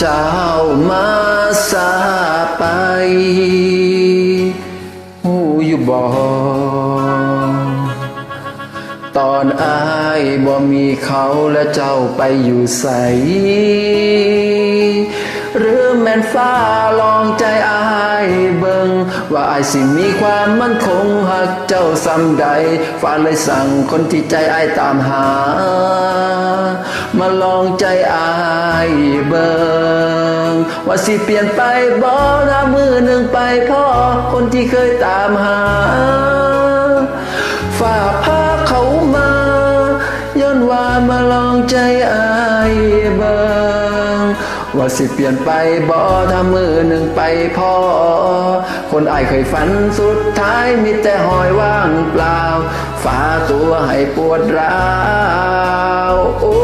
เจ้ามาสาไป หูอยู่บ่ตอนอายบ่มีเขาและเจ้าไปอยู่ใส หรือแม่นฟ้าลองใจอาย ว่าไอสิมีความมั่นคงหักเจ้าซ้ำใดฟ้าเลยสั่งคนที่ใจไอตามหา มาลองใจไอเบิงว่าสิเปลี่ยนไปบ่นะมือหนึ่งไปพ่อคนที่เคยตามหา สิเปลี่ยนไปบ่ถ้ามือหนึ่งไปพ่อ คนอายเคยฝันสุดท้ายมีแต่หอยว่างเปล่าฝ่าตัวให้ปวดร้าวโอ้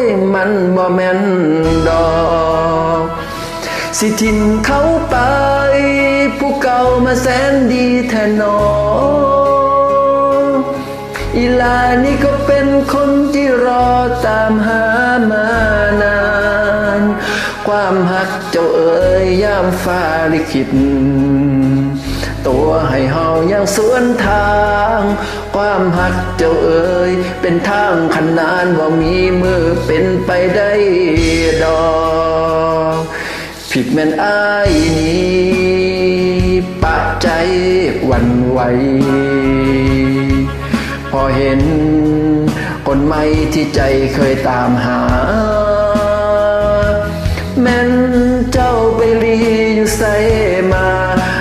ยมันบ่แม่นดอก สิทิมเขาไป ผู้เก่ามาแสนดีแทนนออีลานี่ก็เป็นคนที่รอตามหา ความหักเจ้าเอ๋ยยามฟ้าลิขิต ตัวให้เฮายังสวนทาง ความหักเจ้าเอ๋ยเป็นทางขนานว่ามีมือเป็นไปได้ดอกผิดแม่นอายนี้ปะใจหวันไหว พอเห็นคนใหม่ที่ใจเคยตามหา แม่นเจ้าไปลีอยู่ใส่มา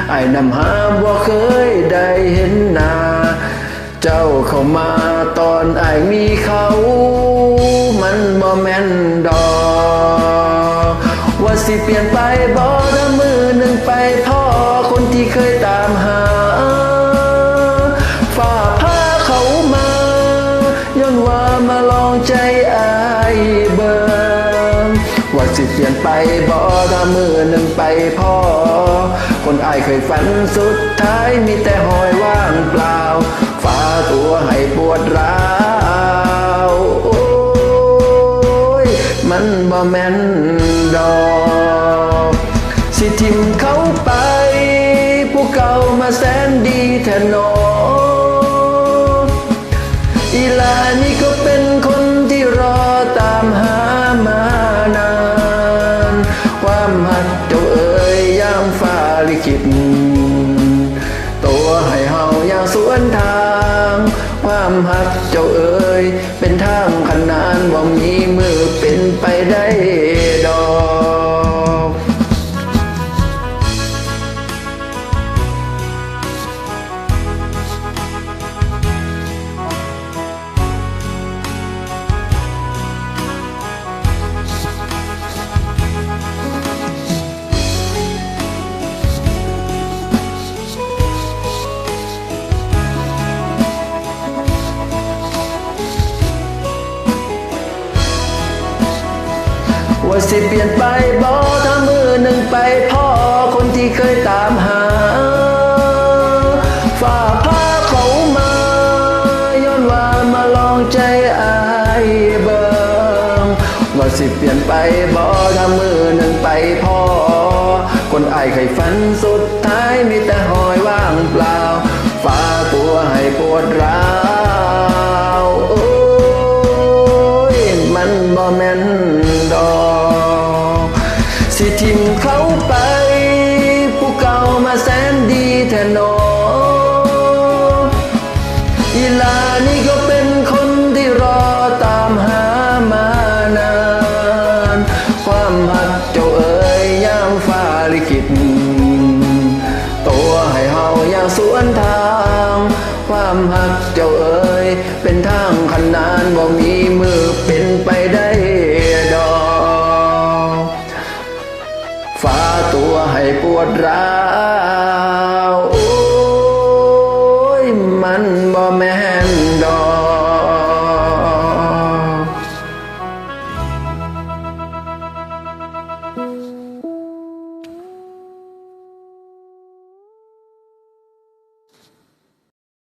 ไอ้นำหาบ่เคยได้เห็นหน้าเจ้าเข้ามาตอนไอ้มีเขา มันบ่แม่นดอกว่าสิเปลี่ยนไปบ่ ว่าสิเปลี่ยนไปบ่ถ้ามือหนึ่งไปพ่อ คนอายเคยฝันสุดท้ายมีแต่หอยว่างเปล่าฝ่าตัวให้ปวดร้าวโอ้ยมันบ่แม่นดอกสิทิมเขาไป ผู้เก่ามาแสนดีแทนนอ ความหักเจ้าเอ๋ยเป็นทางขนานว่ามีมือเป็นไปได้ สิเปลี่ยนไปบ่ถ้ามือหนึ่งไปพ่อคนที่เคยตามหาฝ่าพาเขามาย้อนว่ามาลองใจอายเบิงว่าสิเปลี่ยนไปบ่ถ้ามือหนึ่งไปพ่อคนอายเคยฝันสุดท้ายมีแต่หอยว่างเปล่าฝ่าตัวให้ปวดร้าว ความหักเจ้าเอ๋ยเป็นทางขนานบ่มีมือเป็นไปได้ดอกฟ้าตัวให้ปวดร้า